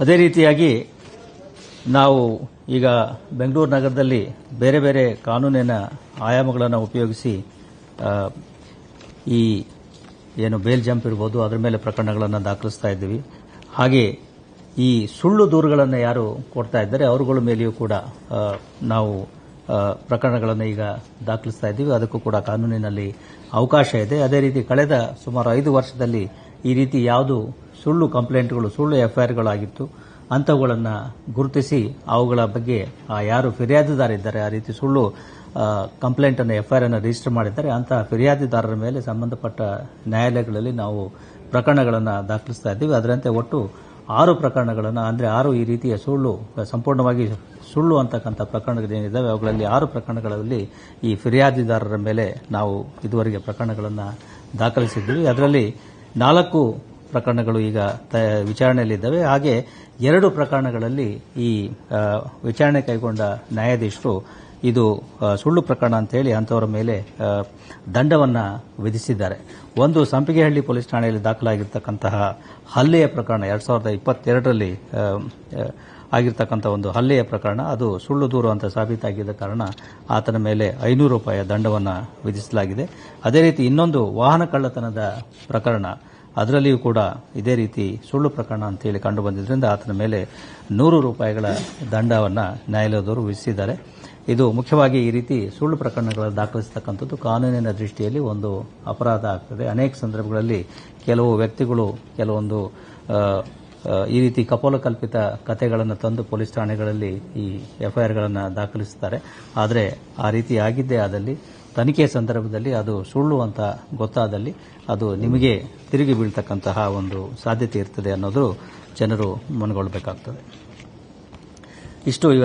ಅದೇ ರೀತಿಯಾಗಿ ನಾವು ಈಗ ಬೆಂಗಳೂರು ನಗರದಲ್ಲಿ ಬೇರೆ ಬೇರೆ ಕಾನೂನಿನ ಆಯಾಮಗಳನ್ನು ಉಪಯೋಗಿಸಿ ಈ ಏನು ಬೇಲ್ ಜಂಪ್ ಇರ್ಬೋದು, ಅದರ ಮೇಲೆ ಪ್ರಕರಣಗಳನ್ನು ದಾಖಲಿಸ್ತಾ ಇದ್ದೀವಿ. ಹಾಗೆ ಈ ಸುಳ್ಳು ದೂರುಗಳನ್ನು ಯಾರು ಕೊಡ್ತಾ ಇದ್ದಾರೆ, ಅವರುಗಳ ಮೇಲೆಯೂ ಕೂಡ ನಾವು ಪ್ರಕರಣಗಳನ್ನು ಈಗ ದಾಖಲಿಸ್ತಾ ಇದ್ದೀವಿ. ಅದಕ್ಕೂ ಕೂಡ ಕಾನೂನಿನಲ್ಲಿ ಅವಕಾಶ ಇದೆ. ಅದೇ ರೀತಿ ಕಳೆದ ಸುಮಾರು ಐದು ವರ್ಷದಲ್ಲಿ ಈ ರೀತಿ ಯಾವುದು ಸುಳ್ಳು ಕಂಪ್ಲೇಂಟ್ಗಳು, ಸುಳ್ಳು ಎಫ್ಐಆರ್ಗಳಾಗಿತ್ತು. ಅಂಥವುಗಳನ್ನು ಗುರುತಿಸಿ ಅವುಗಳ ಬಗ್ಗೆ ಯಾರು ಫಿರ್ಯಾದಿದಾರಿದ್ದಾರೆ, ಆ ರೀತಿ ಸುಳ್ಳು ಕಂಪ್ಲೇಂಟ್ ಅನ್ನು ಎಫ್ಐಆರ್ ಅನ್ನು ರಿಜಿಸ್ಟರ್ ಮಾಡಿದ್ದಾರೆ, ಅಂತಹ ಫಿರ್ಯಾದಿದಾರರ ಮೇಲೆ ಸಂಬಂಧಪಟ್ಟ ನ್ಯಾಯಾಲಯಗಳಲ್ಲಿ ನಾವು ಪ್ರಕರಣಗಳನ್ನು ದಾಖಲಿಸ್ತಾ ಇದ್ದೀವಿ. ಅದರಂತೆ ಒಟ್ಟು ಆರು ಪ್ರಕರಣಗಳನ್ನು, ಅಂದರೆ ಆರು ಈ ರೀತಿಯ ಸುಳ್ಳು, ಸಂಪೂರ್ಣವಾಗಿ ಸುಳ್ಳು ಅಂತಕ್ಕಂಥ ಪ್ರಕರಣಗಳೇನಿದ್ದಾವೆ ಅವುಗಳಲ್ಲಿ ಆರು ಪ್ರಕರಣಗಳಲ್ಲಿ ಈ ಫಿರ್ಯಾದಿದಾರರ ಮೇಲೆ ನಾವು ಇದುವರೆಗೆ ಪ್ರಕರಣಗಳನ್ನು ದಾಖಲಿಸಿದ್ದೀವಿ. ಅದರಲ್ಲಿ ನಾಲ್ಕು ಪ್ರಕರಣಗಳು ಈಗ ವಿಚಾರಣೆಯಲ್ಲಿದ್ದಾವೆ. ಹಾಗೆ ಎರಡು ಪ್ರಕರಣಗಳಲ್ಲಿ ಈ ವಿಚಾರಣೆ ಕೈಗೊಂಡ ನ್ಯಾಯಾಧೀಶರು ಇದು ಸುಳ್ಳು ಪ್ರಕರಣ ಅಂತ ಹೇಳಿ ಅಂಥವರ ಮೇಲೆ ದಂಡವನ್ನ ವಿಧಿಸಿದ್ದಾರೆ. ಒಂದು ಸಂಪಿಗೆಹಳ್ಳಿ ಪೊಲೀಸ್ ಠಾಣೆಯಲ್ಲಿ ದಾಖಲಾಗಿರ್ತಕ್ಕಂತಹ ಹಲ್ಲೆಯ ಪ್ರಕರಣ, ಎರಡ್ ಸಾವಿರದ ಇಪ್ಪತ್ತೆರಡರಲ್ಲಿ ಆಗಿರ್ತಕ್ಕಂಥ ಒಂದು ಹಲ್ಲೆಯ ಪ್ರಕರಣ, ಅದು ಸುಳ್ಳು ದೂರು ಅಂತ ಸಾಬೀತಾಗಿದ್ದ ಕಾರಣ ಆತನ ಮೇಲೆ ಐನೂರು ರೂಪಾಯಿಯ ದಂಡವನ್ನು ವಿಧಿಸಲಾಗಿದೆ. ಅದೇ ರೀತಿ ಇನ್ನೊಂದು ವಾಹನ ಕಳ್ಳತನದ ಪ್ರಕರಣ, ಅದರಲ್ಲಿಯೂ ಕೂಡ ಇದೇ ರೀತಿ ಸುಳ್ಳು ಪ್ರಕರಣ ಅಂತೇಳಿ ಕಂಡು ಬಂದಿದ್ದರಿಂದ ಆತನ ಮೇಲೆ ನೂರು ರೂಪಾಯಿಗಳ ದಂಡವನ್ನು ನ್ಯಾಯಾಲಯದವರು ವಿಧಿಸಿದ್ದಾರೆ. ಇದು ಮುಖ್ಯವಾಗಿ ಈ ರೀತಿ ಸುಳ್ಳು ಪ್ರಕರಣಗಳನ್ನು ದಾಖಲಿಸತಕ್ಕಂಥದ್ದು ಕಾನೂನಿನ ದೃಷ್ಟಿಯಲ್ಲಿ ಒಂದು ಅಪರಾಧ ಆಗ್ತದೆ. ಅನೇಕ ಸಂದರ್ಭಗಳಲ್ಲಿ ಕೆಲವು ವ್ಯಕ್ತಿಗಳು ಕೆಲವೊಂದು ಈ ರೀತಿ ಕಪೋಲಕಲ್ಪಿತ ಕಥೆಗಳನ್ನು ತಂದು ಪೊಲೀಸ್ ಠಾಣೆಗಳಲ್ಲಿ ಈ ಎಫ್ಐಆರ್ಗಳನ್ನು ದಾಖಲಿಸುತ್ತಾರೆ. ಆದರೆ ಆ ರೀತಿ ಆಗಿದ್ದೇ ಆದಲ್ಲಿ ತನಿಖೆ ಸಂದರ್ಭದಲ್ಲಿ ಅದು ಸುಳ್ಳು ಅಂತ ಗೊತ್ತಾದಲ್ಲಿ ಅದು ನಿಮಗೆ ತಿರುಗಿ ಬೀಳ್ತಕ್ಕಂತಹ ಒಂದು ಸಾಧ್ಯತೆ ಇರ್ತದೆ ಅನ್ನೋದು ಜನರು ಮನಗೊಳ್ಳಬೇಕಾಗ್ತದೆ ಇಷ್ಟು